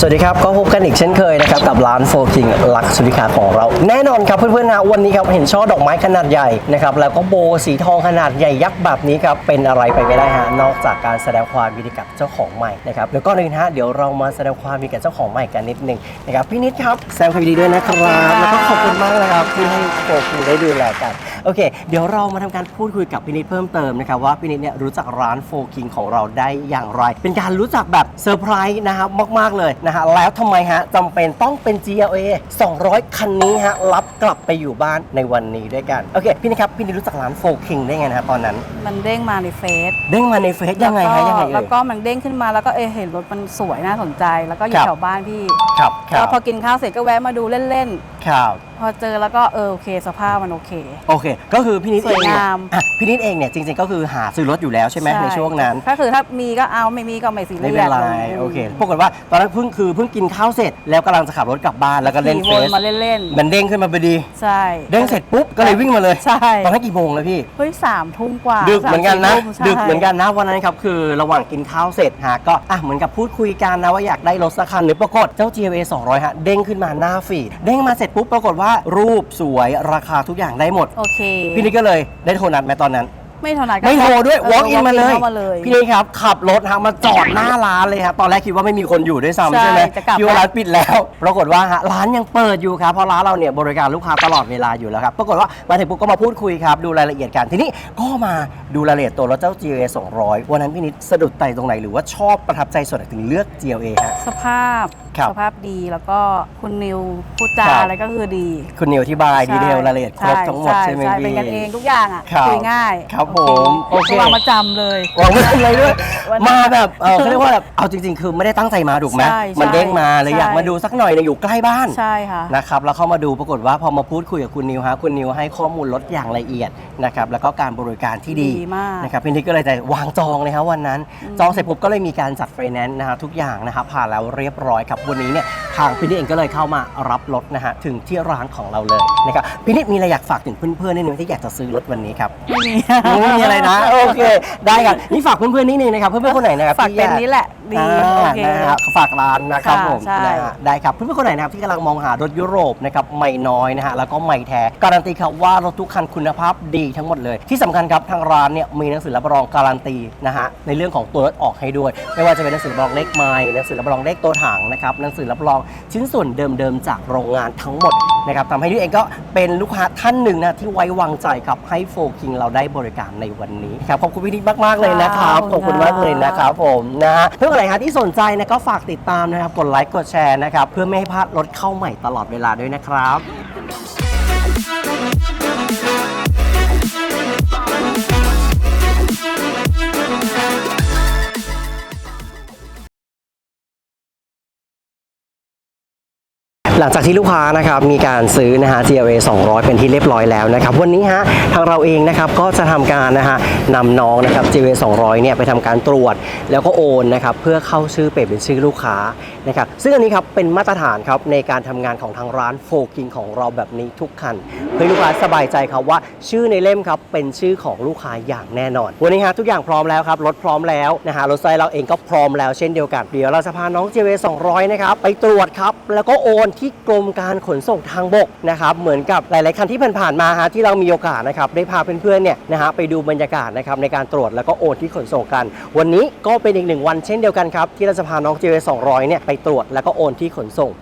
สวัสดีครับ ก็พบกันอีกเช่นเคยนะครับ กับร้านโฟกิงลักสุริคาของเรา แน่นอนครับเพื่อนๆนะวันนี้ครับ เห็นช่อดอกไม้ขนาดใหญ่นะครับ แล้วก็โบสีทองขนาดใหญ่ยักษ์แบบนี้ครับ เป็นอะไรไปไม่ได้ฮะ นอกจากการแสดงความยินดีกับเจ้าของใหม่นะครับแล้วก็เลยนะฮะเดี๋ยวเรามาแสดงความยินดีกับเจ้าของใหม่กันนิดนึงนะครับพี่นิดครับแสดงความยินดีด้วยนะครับแล้วก็ขอบคุณมากนะครับที่ให้โฟกิงได้ดูแลกันโอเค เดี๋ยวเรามาทำการพูดคุยกับพี่นิดเพิ่มเติมนะครับว่าพี่นิดเนี่ยรู้จักร้านโฟกิงของเราได้อย่างไร เป็นการรู้จักแบบเซอร์ไพรส์นะครับมากๆเลยนะฮะแล้วทำไมฮะจำเป็นต้องเป็น GLA 200 คันนี้ฮะรับกลับไปอยู่บ้านในวันนี้ด้วยกัน โอเค พี่นิดครับ พี่นิดรู้จักร้านโฟกิงได้ไงนะฮะตอนนั้น มันเด้งมาในเฟซเด้งมาในเฟซยังไงฮะยังไงแล้เอ่วยก็มันเด้งขึ้นมาแล้วก็เออเห็นรถมันสวยน่าสนใจ แล้วก็อครัยู่บ แถวบ้านพี่ครับครัแล้วบพอกินข้าวเสร็จก็แวะมาดูเล่นครับ ๆ พอเจอแล้วก็เออโอเคสภาพมันโอเค โอเค ก็คือพี่นิดเองเนี่ยสวยงาม อะพี่นิดเองเนี่ยจริงๆก็คือหาซื้อรถอยู่แล้วใช่ไหมในช่วงนั้น ก็คือถ้ามีก็เอาไม่มีก็ไม่ซีไม่เรีเป็ยนสไรโอเคปรากฏว่าตอนนั้นเพิ่งคือเพิ่งกินข้าวเสร็จแล้วกำลังจะขับรถกลับบ้านแล้วก็เล่นขี่เฟวนซมาเล่นมันเด้งขึ้นมาพอดี ๆ ใช่ เด้งเสร็จปุ๊บก็เลยวิ่งมาเลยใช่ ตอนนั้นกี่โมงแล้วพี่ เฮ้ยสามทุ่มกว่าดึกเหมือนกันนะ สามสี่ทุ่มใช่ ดึกเหมือนกันนะวันนั้นครับคือระหว่างกินข้าวเสร็จฮะก็อะเหมือนกับพูดคุยกันนะว่าอยากได้รถสักคันหรือปรากฏเจ้า GLA 200 ฮะ เด้งขึ้นมาหน้าฟีดเด้งมาเสร็จปุ๊บปรากฏว่ารูปสวยราคาทุกอย่างได้หมด โอเค พี่นิกก็เลยได้โทรนัดไหมตอนนั้น ไม่เท่านั้นก็ไม่โทรด้วย ออ walk in มาเลยเข้ามาเลย พี่นิกครับ ขับรถฮะมาจอดหน้าร้านเลยครับตอนแรกคิดว่าไม่มีคนอยู่ด้วยซ้ำใช่ใช่ไหมจะกลับ คิดว่าแล้วร้านปิดแล้ว ปรากฏว่าฮะร้านยังเปิดอยู่ครับเพราะร้านเราเนี่ยบริการลูกค้าตลอดเวลาอยู่แล้วครับปรากฏว่ามาถึงปุ๊บก็มาพูดคุยครับดูรายละเอียดกันทีนี้ก็มาดูรายละเอียดตัวรถเจ้า GLA 200 วันนั้นพี่นิดสะดุดใจตรงไหนหรือว่าชอบประทับใจส่วนไหนถึงเลือก GLA ฮะ สภาพครับสภาพดีแล้วก็คุณนิวพูดจาครับ อะไรก็คือดีคุณนิวอธิบายดีเทลรายละเอียดครบทั้งหมดใช่ไหมพี่ เป็นกันเองทุกอย่างอะครับคุยง่าย ครับโอผมโอเคเค วางประจำเลย หวังไม่ทำอะไรด้วย วันนั้นมาแบบเออเขาเรียกว่าแบบเอาจริง ๆ คือไม่ได้ตั้งใจมาถูกไหมใช่มันเด้งมาใช่เลยอยากมาดูสักหน่อยเนี่ยอยู่ใกล้บ้านใช่ค่ะ นะครับแล้วเข้ามาดูปรากฏว่าพอมาพูดคุยกับคุณนิวฮะคุณนิวให้ข้อมูลรถอย่างละเอียดนะครับแล้วก็การบริการที่ดีดีมากนะครับพี่นิกก็เลยจะวางจองเลยครับวันนั้น จองเสร็จปุ๊บก็เลยมีการจัดไฟแนนซ์นะฮะทุกอย่างนะครับผ่านแล้วเรียบร้อยครับวันนี้เนี่ย ทางพี่นิกเองก็เลยเข้ามารับรถนะฮะถึงที่ร้านของเราเลยนะครับพี่นิกมีอะไรอยากฝากถึงเพื่อนๆนิดนึงที่อยากจะซื้อรถวันนี้ครับไม่มีไม่มีอะไรนะโอเค ได้ครับนี่ฝากเพื่อนๆนิดนึงนะครับเพื่อนๆคนไหนนะครับฝากที่เป็นอยนี้แหละ ดีอ่าโอเค นะฮะฝากร้านนะครับค่ะผมใช่ นะฮะได้ครับเพื่อนๆคนไหนนะครับที่กำลังมองหารถยุโรปนะครับไม่น้อยนะฮะแล้วก็ไม่แท้การันตีครับว่ารถทุกคันคุณภาพดีทั้งหมดเลย ที่สำคัญครับทางร้านเนี่ยมีหนังสือรับรองการันตีนะฮะในเรื่องของตัวรถออกให้ด้วย ไม่ว่าจะเป็นหนังสือรับรองเลขไม้หนังสือรับรองเลขตัวถังนะครับหนังสือรับรองชิ้นส่วนเดิมๆจากโรงงานทั้งหมดนะครับทำให้ที่เองก็เป็นลูกค้าท่านหนึ่งนะที่ไว้วางใจครับให้โฟคิงเราได้บริการในวันนี้ครับขอบคุณพี่นิดมากๆเลยนะครับขอบคุณมากเลยนะครับผมนะฮะเพื่อนคนไหนฮะที่สนใจนะก็ฝากติดตามนะครับ กดไลค์กดแชร์นะครับ เพื่อไม่ให้พลาดรถเข้าใหม่ตลอดเวลาด้วยนะครับ หลังจากที่ลูกค้านะครับมีการซื้อนะฮะ GLA 200 เป็นที่เรียบร้อยแล้วนะครับ วันนี้ฮะทางเราเองนะครับก็จะทำการนะฮะนำน้องนะครับ GLA 200 เนี่ยไปทำการตรวจ แล้วก็โอนนะครับเพื่อเข้าชื่อเปลี่ยนเป็นชื่อลูกค้านะครับซึ่งอันนี้ครับเป็นมาตรฐานครับในการทำงานของทางร้านโฟกิงของเราแบบนี้ทุกคันเพื่อให้ลูกค้าสบายใจครับว่าชื่อในเล่มครับเป็นชื่อของลูกค้าอย่างแน่นอน วันนี้ฮะทุกอย่างพร้อมแล้วครับรถพร้อมแล้วนะฮะรถไซเราเองก็พร้อมแล้วเช่นเดียวกันเดี๋ยวเราจะพาน้อง JW 200 นะครับไปตรวจครับแล้วก็โอนที่กรมการขนส่งทางบกนะครับเหมือนกับหลาย ๆ คันที่ผ่านๆมาฮะที่เรามีโอกาสนะครับได้พาเพื่อน ๆ เนี่ยนะฮะไปดูบรรยากาศนะครับในการตรวจแล้วก็โอนที่ขนส่งกัน วันนี้ก็เป็นอีกหนึ่งวันเช่นเดียวกันครับที่เราจะพาน้อง JW 200เนี่ยไปตรวจแล้วก็โอนที่ขนส่ง